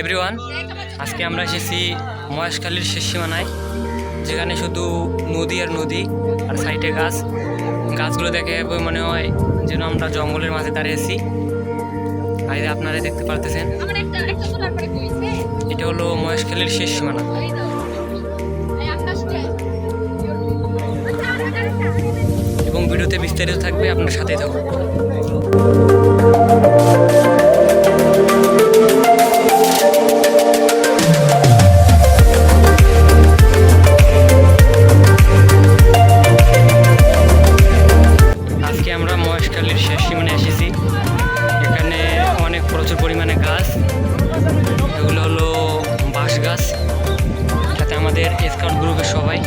Everyone আজকে আমরা এসেছি মহেশখালীর শেষ সীমানায়, যেখানে শুধু নদী আর নদী আর সাইডে গাছ। গাছগুলো দেখে মনে হয় যেন আমরা জঙ্গলের মাঝে দাঁড়িয়েছি এই আপনারা দেখতে পারতেছেন, এটা হলো মহেশখালীর শেষ সীমানা। এবং ভিডিওতে বিস্তারিত থাকবে, আপনার সাথেই থাকুন। স্কাউট গ্রুপের সবাই।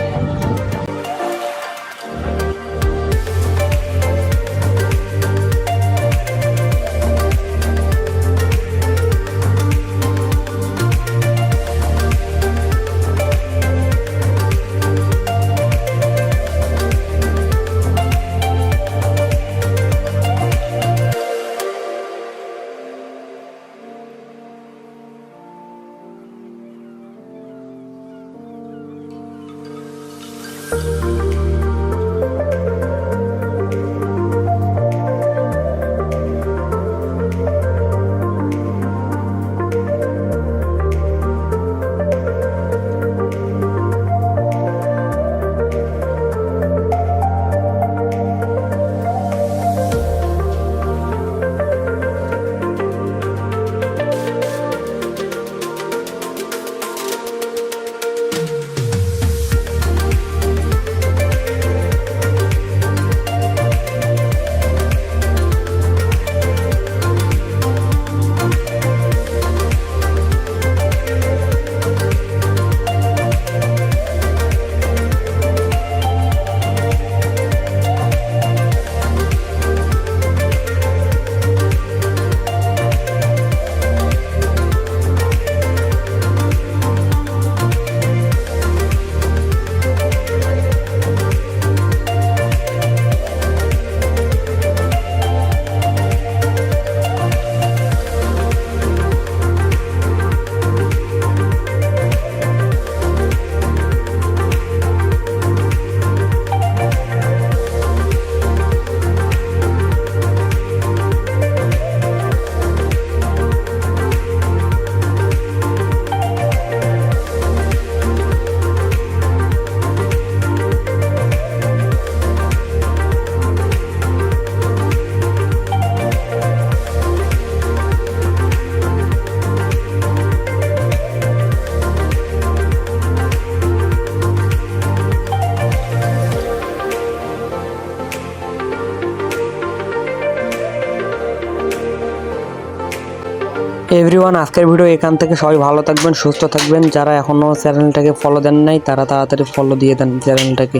এভরিওয়ান, আজকের ভিডিও এখান থেকে সবাই ভালো থাকবেন, সুস্থ থাকবেন। যারা এখনও চ্যানেলটাকে ফলো দেন নাই, তারা তাড়াতাড়ি ফলো দিয়ে দেন চ্যানেলটাকে।